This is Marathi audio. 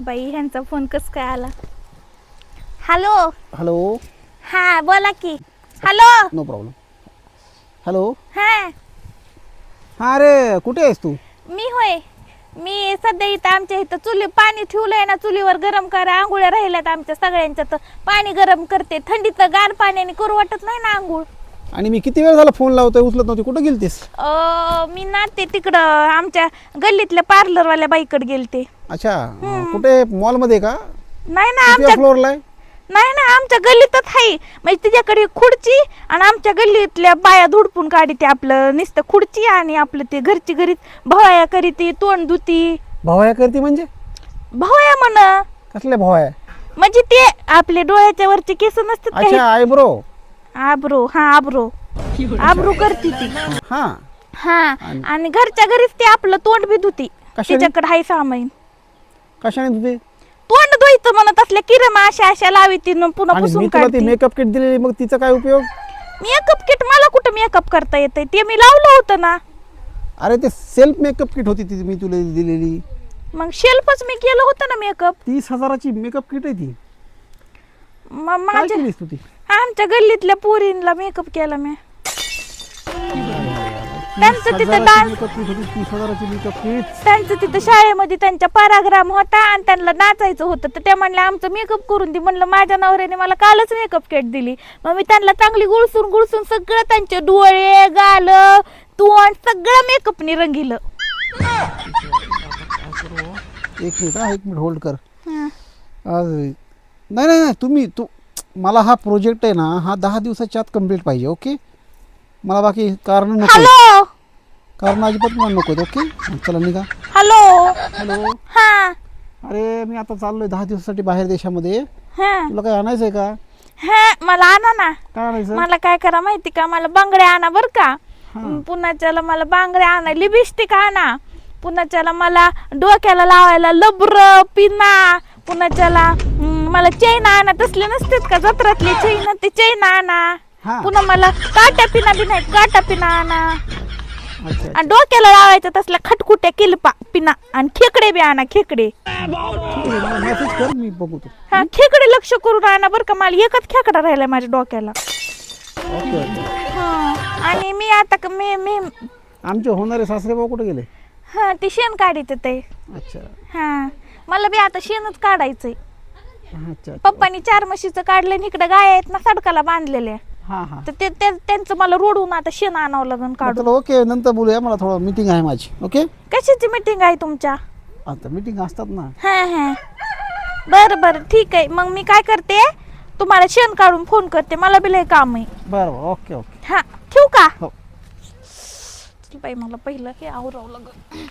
बाई ह्यांचा फोन कस काय आला? हॅलो? हॅलो? हा बोला की. हॅलो? No problem. हॅलो? हा. हां अरे कुठे आहेस तू? मी होय. मी सध्या इथं आमच्या इथं चुली पाणी ठेवलंय ना चुलीवर गरम करा आंघोळ्या राहिल्यात आमच्या सगळ्यांच्या तर. पाणी गरम करते थंडीत गार पाण्याने करू वाटत नाही ना आंघोळ? आणि मी किती वेळ झाला फोन लावतोय उचलत नव्हती. कुठं गेलतीस? अं, मी ना ते तिकडं आमच्या गल्लीतल्या पार्लरवाल्या बाईकडे गेलते. अच्छा कुठे? मॉलमध्ये का? नाही ना किती आमच्या फ्लोअरला आहे? नाही ना आमच्या गल्लीतच आहे. म्हणजे तिच्याकडे खुर्ची आणि आमच्या गल्लीतल्या बाया धुडपून काढते आपलं. नुसतं खुर्ची आणि आपलं ते घरची घरी भवाया करीती तोंड धुती. भावाया करते म्हणजे? भवाया म्हण. कसल्या भावाया? म्हणजे ते आपले डोळ्याच्या वरचे केस नसतात काही अच्छा आयब्रो आब्रो हा आब्रो. आब्रो करती ती. हां. हा आणि घरच्या घरीच ते आपलं तोंड बी धुती कशाने? तिच्याकडे हाय सामाईन. कशाने तुझे तोंड धुईचं म्हणत असल्या किरमा अशा अशा लावी ती न पुन्हा आणि पुसून मी तुला ती काढते. मेकअप किट दिलेली मग तिचा काय उपयोग? मेकअप किट मला कुठं मेकअप करता येतंय? ते मी लावलं होतं ना. अरे ते सेल्फ मेकअप किट होती ती मी तुला दिलेली. मग शेल्फच मी केलं होतं ना मेकअप तीस हजाराची मेकअप किट आहे ती. मग काय माझ्या केलीस तू ती? आमच्या गल्लीतल्या पोरींला मेकअप केला मी. त्यांचं तिथं डान्स मेकअप किट होती तीस हजाराची मेकअप किट त्यांचं तिथं शाळेमध्ये त्यांच्या पराग्राम होता आणि त्यांना नाचायचं होतं. तर त्या म्हणल्या आमचं मेकअप करून दे. म्हणलं माझ्या नवऱ्याने मला कालच मेकअप किट दिली. मग मी त्यांना चांगली गुळसून गुळसून सगळं त्यांचे डोळे गाल तोंड सगळं मेकअपने रंगिलं. एक मिनिट हा एक मिनिट होल्ड कर. आज नाही नाही नाही तुम्ही तू मला हा प्रोजेक्ट आहे ना हा दहा दिवसाच्या आत कंप्लीट पाहिजे ओके मला बाकी कारण नको. हॅलो कारण अजिबात मला नको ओके चला निघा. हॅलो हॅलो हा. अरे मी आता चाललोय दहा दिवसासाठी बाहेर देशामध्ये. हा. तुला काय आणायचं आहे का? हा मला आणा ना. काय आणायचं? मला काय करा माहिती का? मला बांगड्या आणा बर का. पुन्हा त्याला मला बांगड्या आणा लिपस्टिक आणा. पुन्हा त्याला मला डोक्याला लावायला लबर पिना पुन्हा त्याला मला चैन आणा. तसले नसतात का? जत्रातले चैन ते चैन आणा. हा. पुन्हा मला काट्या पिना बी नाही काटा पिना आणा. अच्छा आणि डोक्याला लावायचं तसल्या खटकुट्या किलपा पिना. आणि खेकडे बी आणा खेकडे. मेसेज कर मी बघतो हा खेकडे लक्ष करून आणा बरं का. मला एकच खेकडा राहिलाय माझ्या डोक्याला. Okay okay. हा आणि मी आता क- मी मी आमचे होणारे सासरे भाऊ कुठे गेले? हा ते शेण काढित ते अच्छा. हा मला बी आता शेणच काढायचंय. अच्छा पप्पानी चार म्हशीचं काढलं आणि इकडे गाय आहेत ना सडकाला बांधलेल्या. हां हां. तर ते ते- त्यांचं मला रोडून आता शेण आणावं लागेल काढून. चला ओके नंतर बोलूया मला थोडं मीटिंग आहे माझी. ओके? कशाची मिटिंग आहे तुमच्या? आता मीटिंग असतात ना. हा हा. बरं बरं ठीक आहे. मग मी काय करते तुम्हाला शेण काढून फोन करते. मला बी लय काम आहे. बरं बरं ओके ओके. हा ठेवू का? हो. चल बाई मला पहिलं हे आवरावं लागलं